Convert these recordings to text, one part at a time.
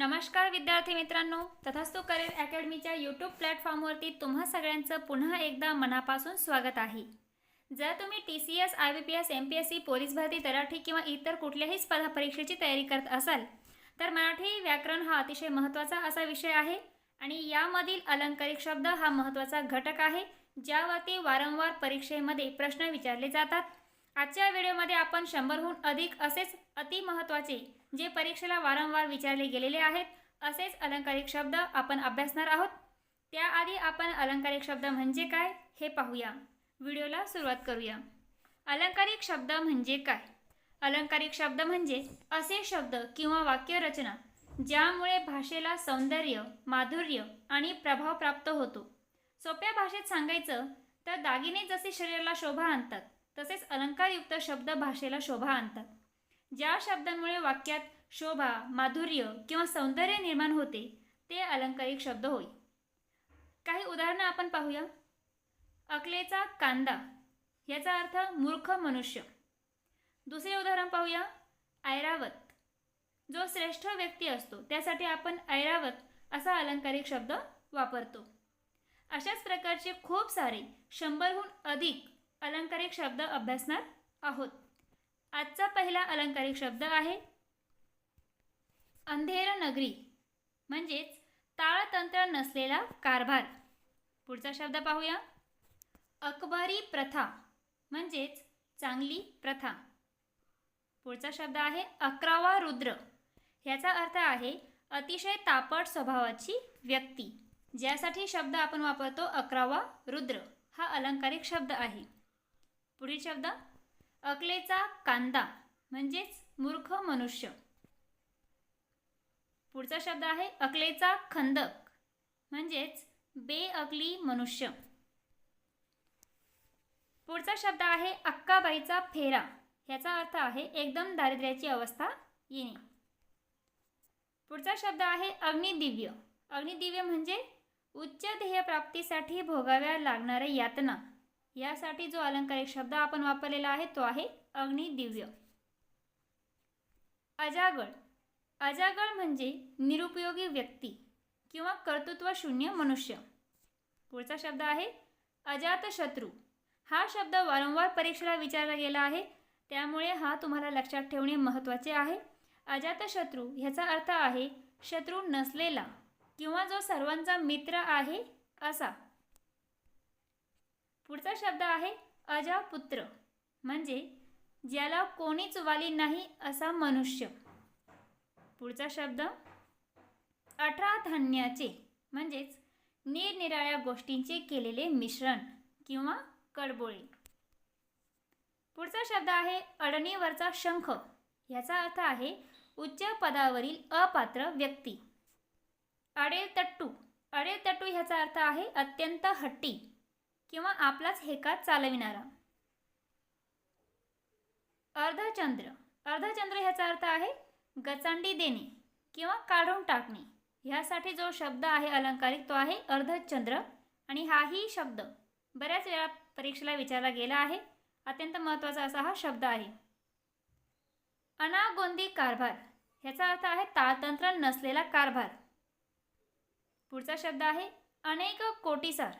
नमस्कार विद्यार्थी मित्रांनो तथास्तु करिअर अकॅडमीच्या यूट्यूब प्लॅटफॉर्मवरती तुम्हा सगळ्यांचं पुन्हा एकदा मनापासून स्वागत आहे. जर तुम्ही T C S I B P S M P S C police भरती तराठी किंवा इतर कुठल्याही स्पर्धा परीक्षेची तयारी करत असाल तर मराठी व्याकरण हा अतिशय महत्त्वाचा असा विषय आहे आणि यामधील अलंकारिक शब्द हा महत्त्वाचा घटक आहे ज्यावरती वारंवार परीक्षेमध्ये प्रश्न विचारले जातात. आजच्या व्हिडिओमध्ये आपण शंभरहून अधिक असेच अतिमहत्त्वाचे जे परीक्षेला वारंवार विचारले गेलेले आहेत असेच अलंकारिक शब्द आपण अभ्यासणार आहोत. त्याआधी आपण अलंकारिक शब्द म्हणजे काय हे पाहूया. व्हिडिओला सुरुवात करूया. अलंकारिक शब्द म्हणजे काय? अलंकारिक शब्द म्हणजे असे शब्द किंवा वाक्यरचना ज्यामुळे भाषेला सौंदर्य माधुर्य आणि प्रभाव प्राप्त होतो. सोप्या भाषेत सांगायचं तर दागिने जसे शरीराला शोभा आणतात तसेच अलंकारयुक्त शब्द भाषेला शोभा आणतात. ज्या शब्दांमुळे वाक्यात शोभा माधुर्य किंवा सौंदर्य निर्माण होते ते अलंकारिक शब्द होय. काही उदाहरणं आपण पाहूया. अकलेचा कांदा याचा अर्थ मूर्ख मनुष्य. दुसरे उदाहरण पाहूया. ऐरावत जो श्रेष्ठ व्यक्ती असतो त्यासाठी आपण ऐरावत असा अलंकारिक शब्द वापरतो. अशाच प्रकारचे खूप सारे शंभरहून अधिक अलंकारिक शब्द अभ्यासणार आहोत. आजचा पहिला अलंकारिक शब्द आहे अंधेर नगरी म्हणजेच ताळतंत्र नसलेला कारभार. पुढचा शब्द पाहूया. अकबरी प्रथा म्हणजेच चांगली प्रथा. पुढचा शब्द आहे अकरावा रुद्र. ह्याचा अर्थ आहे अतिशय तापट स्वभावाची व्यक्ती. ज्यासाठी शब्द आपण वापरतो अकरावा रुद्र. हा अलंकारिक शब्द आहे. पुढील शब्द अकलेचा कांदा म्हणजेच मूर्ख मनुष्य. पुढचा शब्द आहे अकलेचा खंदक म्हणजेच बेअकली मनुष्य. पुढचा शब्द आहे अक्काबाईचा फेरा ह्याचा अर्थ आहे एकदम दारिद्र्याची अवस्था येणे. पुढचा शब्द आहे अग्निदिव्य अग्निदिव्य म्हणजे उच्च ध्येय प्राप्तीसाठी भोगाव्या लागणाऱ्या यातना यासाठी जो अलंकारिक शब्द आपण वापरलेला आहे तो आहे अग्निदिव्य अजागळ. अजागळ म्हणजे निरुपयोगी व्यक्ती किंवा कर्तृत्व शून्य मनुष्य. पुढचा शब्द आहे अजातशत्रू हा शब्द वारंवार परीक्षेला विचारला गेला आहे. त्यामुळे हा तुम्हाला लक्षात ठेवणे महत्त्वाचे आहे. अजातशत्रू ह्याचा अर्थ आहे शत्रू नसलेला किंवा जो सर्वांचा मित्र आहे असा. पुढचा शब्द आहे अजापुत्र. म्हणजे ज्याला कोणीच वाली नाही असा मनुष्य. पुढचा शब्द अठरा धान्याचे म्हणजेच निरनिराळ्या गोष्टींचे केलेले मिश्रण किंवा कडबोळे. पुढचा शब्द आहे अडणीवरचा शंख. याचा अर्थ आहे उच्च पदावरील अपात्र व्यक्ती. अडेलतट्टू अडेलतट्टू ह्याचा अर्थ आहे अत्यंत हट्टी. किंवा आपलाच हेकात चालविणारा. अर्धचंद्र. अर्धचंद्र ह्याचा अर्थ आहे गचांडी देणे किंवा काढून टाकणे. ह्यासाठी जो शब्द आहे अलंकारिक तो आहे अर्धचंद्र आणि हाही शब्द बऱ्याच वेळा परीक्षेला विचारला गेला आहे. अत्यंत महत्त्वाचा असा हा शब्द आहे. अनागोंदी कारभार. ह्याचा अर्थ आहे ताळतंत्र नसलेला कारभार. पुढचा शब्द आहे अनेक कोटीसार.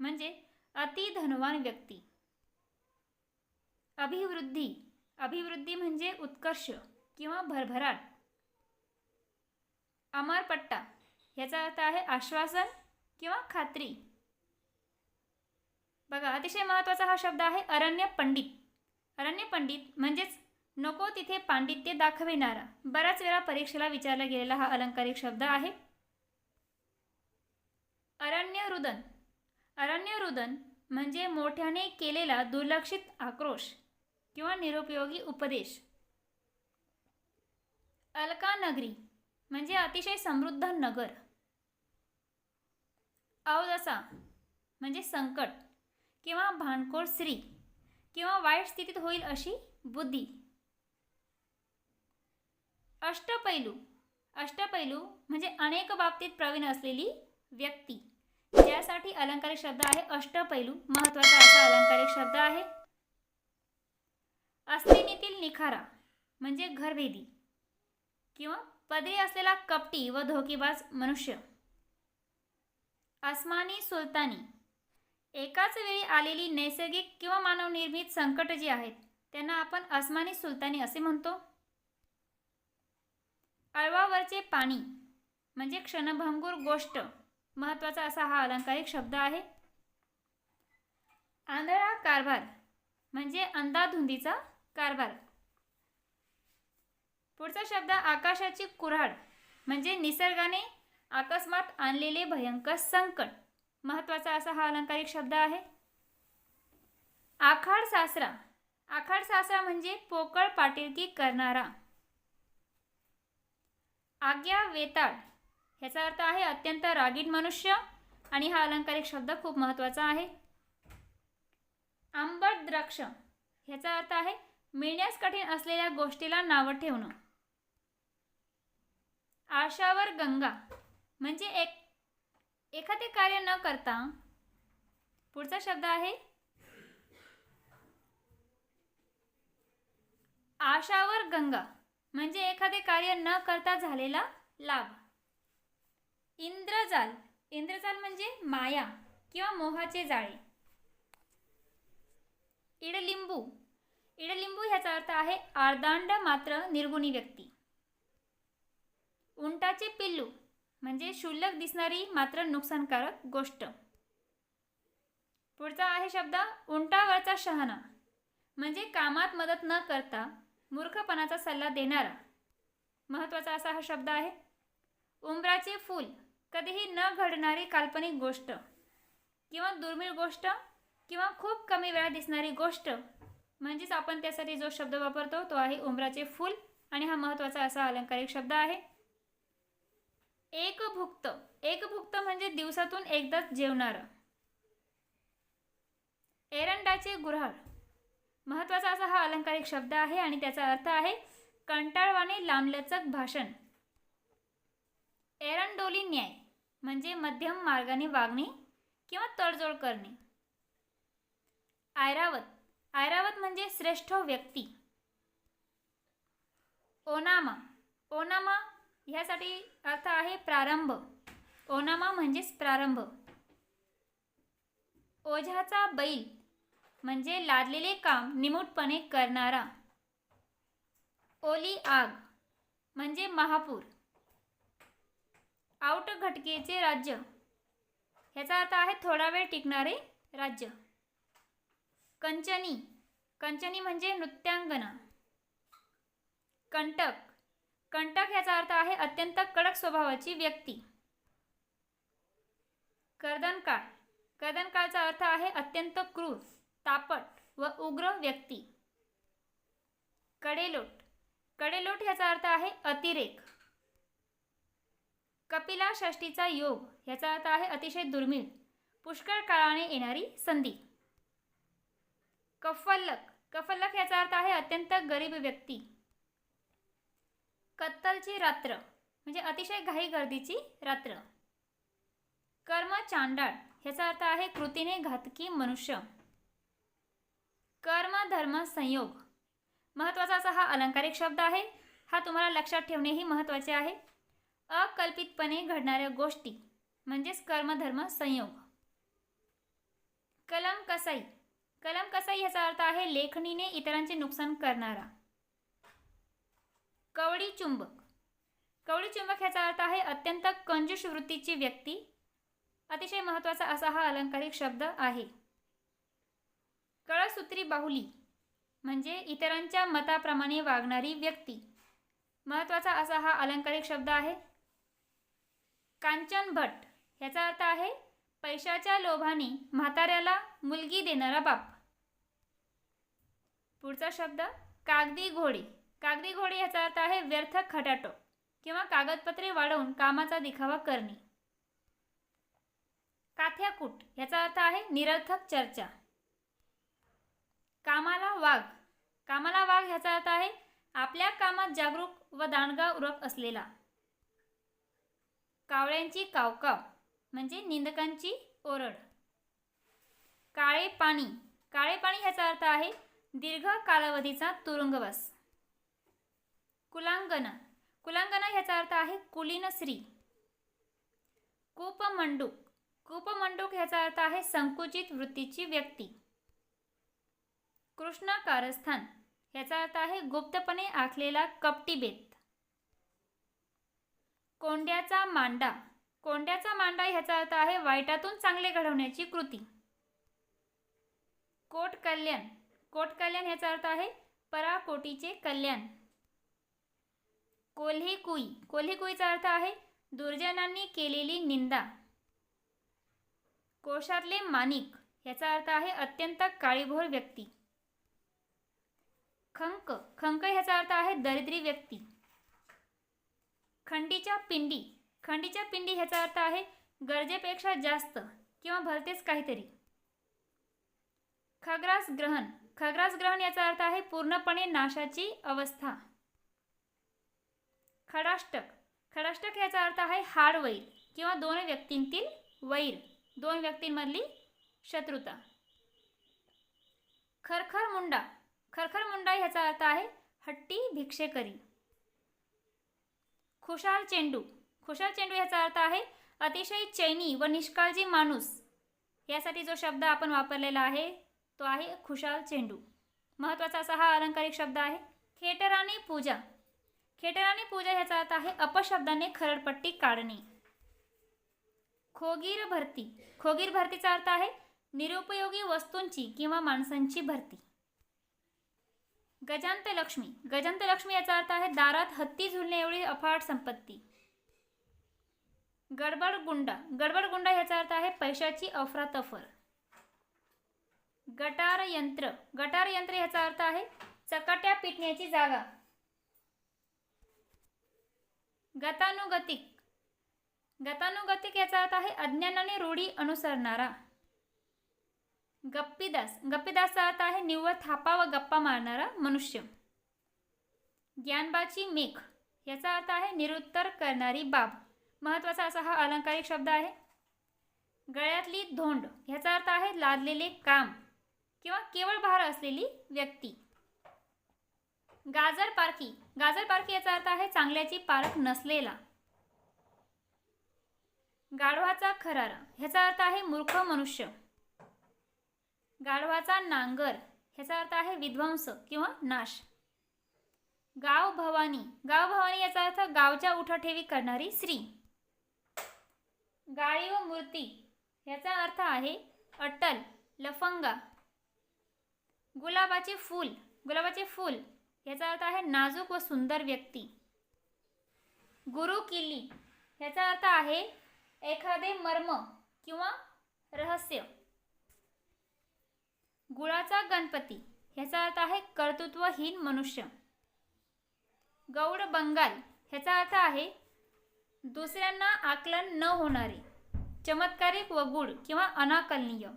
म्हणजे अति धनवान व्यक्ती. अभिवृद्धी. अभिवृद्धी म्हणजे उत्कर्ष किंवा भरभराट. अमरपट्टा. ह्याचा अर्थ आहे आश्वासन किंवा खात्री. बघा अतिशय महत्त्वाचा हा शब्द आहे अरण्य पंडित. अरण्य पंडित म्हणजेच नको तिथे पांडित्य दाखविणारा. बऱ्याच वेळा परीक्षेला विचारला गेलेला हा अलंकारिक शब्द आहे. अरण्य रुदन अरण्य रुदन म्हणजे मोठ्याने केलेला दुर्लक्षित आक्रोश किंवा निरुपयोगी उपदेश. अलकानगरी म्हणजे अतिशय समृद्ध नगर. अवदसा म्हणजे संकट किंवा भानकोळ स्त्री किंवा वाईट स्थितीत होईल अशी बुद्धी. अष्टपैलू अष्टपैलू म्हणजे अनेक बाबतीत प्रवीण असलेली व्यक्ती. यासाठी अलंकारिक शब्द आहे. अष्टपैलू महत्त्वाचा असा अलंकारिक शब्द आहे. अस्मिनीतील निखारा म्हणजे घरभेदी किंवा पदरी असलेला कपटी व धोकेबाज मनुष्य. अस्मानी सुलतानी एकाच वेळी आलेली नैसर्गिक किंवा मानवनिर्मित संकट जी आहेत त्यांना आपण अस्मानी सुलतानी असे म्हणतो. अळवावरचे पाणी म्हणजे क्षणभंगूर गोष्ट महत्त्वाचा असा हा अलंकारिक शब्द आहे. आंधळा कारभार म्हणजे अंधाधुंदीचा कारभार. पुढचा शब्द आकाशाची कुऱ्हाड म्हणजे निसर्गाने अकस्मात आणलेले भयंकर संकट. महत्त्वाचा असा हा अलंकारिक शब्द आहे. आखाड सासरा. आखाड सासरा म्हणजे पोकळ पाटीलकी करणारा. आज्ञा वेताळ ह्याचा अर्थ आहे अत्यंत रागीट मनुष्य आणि हा अलंकारिक शब्द खूप महत्त्वाचा आहे. आंबट द्राक्ष ह्याचा अर्थ आहे मिळण्यास कठीण असलेल्या गोष्टीला नावं ठेवणं. आशावर गंगा म्हणजे एक एखादे कार्य न करता पुढचा शब्द आहे आशावर गंगा म्हणजे एखादे कार्य न करता झालेला लाभ. इंद्रजाल. इंद्रजाल म्हणजे माया किंवा मोहाचे जाळे. इडलिंबू. इडलिंबू ह्याचा अर्थ आहे आर्दांड मात्र निर्गुणी व्यक्ती. उंटाचे पिल्लू म्हणजे क्षुल्लक दिसणारी मात्र नुकसानकारक गोष्ट. पुढचा आहे शब्द उंटावरचा शहाणा. म्हणजे कामात मदत न करता मूर्खपणाचा सल्ला देणारा. महत्त्वाचा असा हा शब्द आहे. उंबराचे फूल. कधीही न घडणारी काल्पनिक गोष्ट किंवा दुर्मिळ गोष्ट किंवा खूप कमी वेळा दिसणारी गोष्ट म्हणजेच आपण त्यासाठी जो शब्द वापरतो तो आहे उंबराचे फूल आणि हा महत्त्वाचा असा अलंकारिक शब्द आहे. एकभुक्त एकभुक्त म्हणजे दिवसातून एकदाच जेवणारं. एरंडाचे गुऱ्हाळ महत्त्वाचा असा हा अलंकारिक शब्द आहे आणि त्याचा अर्थ आहे कंटाळवाणे लांबलचक भाषण. एरंडोली न्याय म्हणजे मध्यम मार्गाने वागणे किंवा तडजोड करणे. आयरावत आयरावत म्हणजे श्रेष्ठ व्यक्ती. ओनामा ओनामा ह्यासाठी अर्थ आहे प्रारंभ. ओनामा म्हणजेच प्रारंभ. ओझ्याचा बैल म्हणजे लादलेले काम निमूटपणे करणारा. ओली आग म्हणजे महापूर. आउट घटकेचे राज्य. ह्याचा अर्थ आहे थोडा वेळ टिकणारे राज्य. कंचनी. कंचनी म्हणजे नृत्यांगना. कंटक. कंटक ह्याचा अर्थ आहे अत्यंत कडक स्वभावाची व्यक्ती. कर्दनकाळ. कर्दनकाळचा अर्थ आहे अत्यंत क्रूर तापट व उग्र व्यक्ती. कडेलोट. कडेलोट ह्याचा अर्थ आहे अतिरेक. कपिला षष्टीचा योग ह्याचा अर्थ आहे अतिशय दुर्मिळ पुष्कळ काळाने येणारी संधी. कफल्लक कफल्लक ह्याचा अर्थ आहे अत्यंत गरीब व्यक्ती. कत्तलची रात्र म्हणजे अतिशय घाई गर्दीची रात्र. कर्म चांडाळ ह्याचा अर्थ आहे कृतीने घातकी मनुष्य. कर्म धर्म संयोग महत्त्वाचा असा हा अलंकारिक शब्द आहे. हा तुम्हाला लक्षात ठेवणेही महत्त्वाचे आहे. अकल्पितपणे घडणाऱ्या गोष्टी म्हणजेच कर्मधर्म संयोग. कलम कसाई. कलम कसाई ह्याचा अर्थ आहे लेखणीने इतरांचे नुकसान करणारा. कवडी चुंबक. कवडी चुंबक ह्याचा अर्थ आहे अत्यंत कंजूष वृत्तीची व्यक्ती. अतिशय महत्त्वाचा असा हा अलंकारिक शब्द आहे. कळसूत्री बाहुली म्हणजे इतरांच्या मताप्रमाणे वागणारी व्यक्ती. महत्त्वाचा असा हा अलंकारिक शब्द आहे कांचन भट ह्याचा अर्थ आहे पैशाच्या लोभाने म्हाताऱ्याला मुलगी देणारा बाप. पुढचा शब्द कागदी घोडे. कागदी घोडे ह्याचा अर्थ आहे व्यर्थ खटाटो किंवा कागदपत्रे वाढवून कामाचा दिखावा करणे. काथ्याकूट ह्याचा अर्थ आहे निरर्थक चर्चा. कामाला वाघ. कामाला वाघ ह्याचा अर्थ आहे आपल्या कामात जागरूक व दांडगा उरक असलेला. कावळ्यांची कावकाव म्हणजे निंदकांची ओरड. काळे पाणी. काळे पाणी ह्याचा अर्थ आहे दीर्घ कालावधीचा तुरुंगवास. कुलांगना कुलांगना ह्याचा अर्थ आहे कुलीन स्त्री कूपमंडूक. कूपमंडूक ह्याचा अर्थ आहे संकुचित वृत्तीची व्यक्ती. कृष्ण कारस्थान ह्याचा अर्थ आहे गुप्तपणे आखलेला कपटी बेत कोंड्याचा मांडा. कोंड्याचा मांडा ह्याचा अर्थ आहे वाईटातून चांगले घडवण्याची कृती. कोट कल्याण. कोट कल्याण ह्याचा अर्थ आहे पराकोटीचे कल्याण. कोल्ही कुई कोल्ही कुईचा अर्थ आहे दुर्जनांनी केलेली निंदा. कोशातले माणिक. ह्याचा अर्थ आहे अत्यंत काळीभोर व्यक्ती. खंक. खंक ह्याचा अर्थ आहे दरिद्री व्यक्ती. खंडीच्या पिंडी. खंडीच्या पिंडी ह्याचा अर्थ आहे गरजेपेक्षा जास्त किंवा भलतेच काहीतरी. खग्रास ग्रहण. खग्रास ग्रहण याचा अर्थ आहे पूर्णपणे नाशाची अवस्था. खडाष्टक. खडाष्टक याचा अर्थ आहे हाड वैर किंवा दोन व्यक्तींतील वैर. दोन व्यक्तींमधली शत्रुता. खरखर मुंडा. खरखर मुंडा ह्याचा अर्थ आहे हट्टी भिक्षेकरी. खुशाल चेंडू. खुशाल चेंडू ह्याचा अर्थ आहे अतिशय चैनी व निष्काळजी माणूस. यासाठी जो शब्द आपण वापरलेला आहे तो आहे खुशाल चेंडू. महत्त्वाचा असा हा अलंकारिक शब्द आहे खेटराणी पूजा. खेटराणी पूजा ह्याचा अर्थ आहे अपशब्दाने खरडपट्टी काढणे. खोगीर भरती. खोगीर भरतीचा अर्थ आहे निरुपयोगी वस्तूंची किंवा माणसांची भरती. गजांत लक्ष्मी गजांत लक्ष्मी याचा अर्थ आहे दारात हत्ती झुलणे एवढी अफाट संपत्ती. गडबड गुंडा गडबड गुंडा याचा अर्थ आहे पैशाची अफरातफर. गटार यंत्र गटार यंत्र याचा अर्थ आहे चकाट्या पिटण्याची जागा. गतानुगतिक. गतानुगतिक याचा अर्थ आहे अज्ञानाने रूढी अनुसरणारा. गप्पीदास. गप्पीदासचा अर्थ आहे निव्वळ थापा व गप्पा मारणारा मनुष्य. ज्ञानबाची मेघ. याचा अर्थ आहे निरुत्तर करणारी बाब. महत्त्वाचा असा हा अलंकारिक शब्द आहे. गळ्यातली धोंड. ह्याचा अर्थ आहे लादलेले काम. किंवा केवळ भार असलेली व्यक्ती. गाजर पारखी. गाजर पारखी याचा अर्थ आहे चांगल्याची पारख नसलेला. गाढवाचा खरारा. ह्याचा अर्थ आहे मूर्ख मनुष्य. गाढवाचा नांगर ह्याचा अर्थ आहे विध्वंस किंवा नाश. गाव भवानी गाव भवानी याचा अर्थ गावच्या उठाठेवी करणारी स्त्री. गाळी व मूर्ती याचा अर्थ आहे अट्टल लफंगा. गुलाबाचे फूल गुलाबाचे फूल याचा अर्थ आहे नाजूक व सुंदर व्यक्ती. गुरु किल्ली याचा अर्थ आहे एखादे मर्म किंवा रहस्य. गुळाचा गणपती. ह्याचा अर्थ आहे कर्तृत्वहीन मनुष्य. गौड बंगाल. ह्याचा अर्थ आहे दुसऱ्यांना आकलन न होणारे चमत्कारिक व गुढ किंवा अनाकलनीय.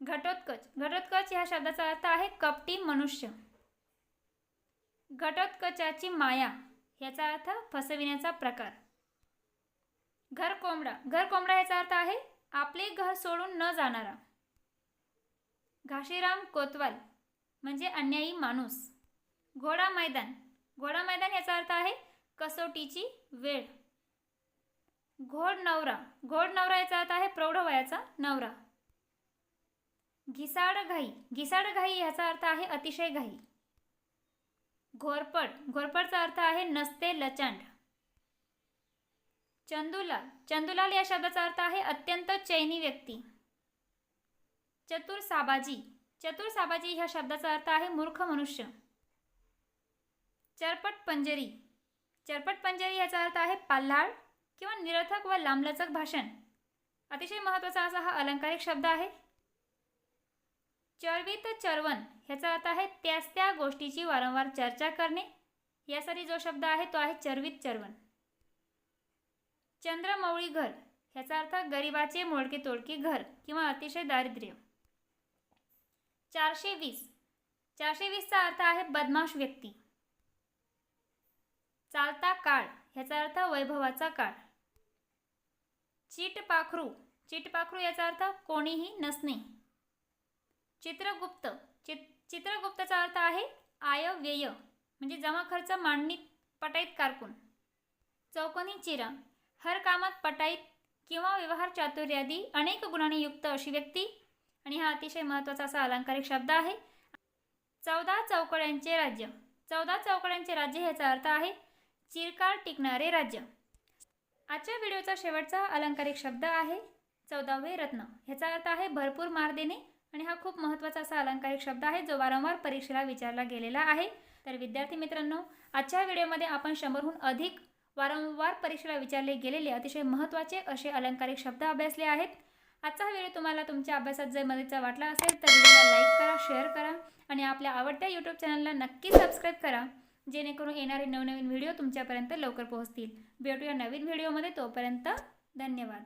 घटोत्कच. घटोत्कच ह्या शब्दाचा अर्थ आहे कपटी मनुष्य. घटोत्कचाची माया. ह्याचा अर्थ फसविण्याचा प्रकार. घर कोंबडा घर कोंबडा ह्याचा अर्थ आहे आपले घर सोडून न जाणारा. घाशीराम कोतवाल म्हणजे अन्यायी माणूस. घोडा मैदान. घोडा मैदान याचा अर्थ आहे कसोटीची वेळ. घोड नवरा. घोड नवरा याचा अर्थ आहे प्रौढ वयाचा नवरा. घिसाड घाई. घिसाड घाई याचा अर्थ आहे अतिशय घाई. घोरपड. घोरपडचा अर्थ आहे नसते लचांड. चंदुलाल. चंदुलाल या शब्दाचा अर्थ आहे अत्यंत चैनी व्यक्ती. चतुर साबाजी. चतुर साबाजी ह्या शब्दाचा अर्थ आहे मूर्ख मनुष्य. चरपट पंजरी. चरपट पंजरी याचा अर्थ आहे पाल्हाळ किंवा निरर्थक व लांबलचक भाषण. अतिशय महत्त्वाचा असा हा अलंकारिक शब्द आहे. चर्वित चरवण ह्याचा अर्थ आहे त्याच त्या गोष्टीची वारंवार चर्चा करणे. यासाठी जो शब्द आहे तो आहे चर्वित चरवण चंद्रमौळी घर ह्याचा अर्थ गरिबाचे मोडके तोडके घर किंवा अतिशय दारिद्र्य. चारशे वीस. चारशे वीसचा अर्थ आहे बदमाश व्यक्ती. चालता काळ ह्याचा अर्थ वैभवाचा काळ. चिटपाखरू चिटपाखरू याचा अर्थ कोणीही नसणे. चित्रगुप्त चित चित्रगुप्तचा अर्थ आहे आय व्यय म्हणजे जमा खर्च मांडणी पटाईत कारकून. चौकोनी चिरा हर कामात पटाईत किंवा व्यवहार चातुर्यादी अनेक गुणांनी युक्त अशी व्यक्ती आणि हा अतिशय महत्त्वाचा असा अलंकारिक शब्द आहे. चौदा चौकड्यांचे राज्य. चौदा चौकड्यांचे राज्य ह्याचा अर्थ आहे चिरकाळ टिकणारे राज्य. आजच्या व्हिडिओचा शेवटचा अलंकारिक शब्द आहे चौदावे रत्न. ह्याचा अर्थ आहे भरपूर मार देणे आणि हा खूप महत्त्वाचा असा अलंकारिक शब्द आहे जो वारंवार परीक्षेला विचारला गेलेला आहे. तर विद्यार्थी मित्रांनो आजच्या व्हिडिओमध्ये आपण शंभरहून अधिक वारंवार परीक्षेला विचारले गेलेले अतिशय महत्त्वाचे असे अलंकारिक शब्द अभ्यासले आहेत. आजचा हा व्हिडिओ तुम्हाला तुमच्या अभ्यासात जर मदतीचा वाटला असेल तर व्हिडिओला लाईक करा शेअर करा आणि आपल्या आवडत्या यूट्यूब चॅनलला नक्की सबस्क्राईब करा जेणेकरून येणारे नवनवीन व्हिडिओ तुमच्यापर्यंत लवकर पोहोचतील. भेटूया नवीन व्हिडिओमध्ये तोपर्यंत धन्यवाद.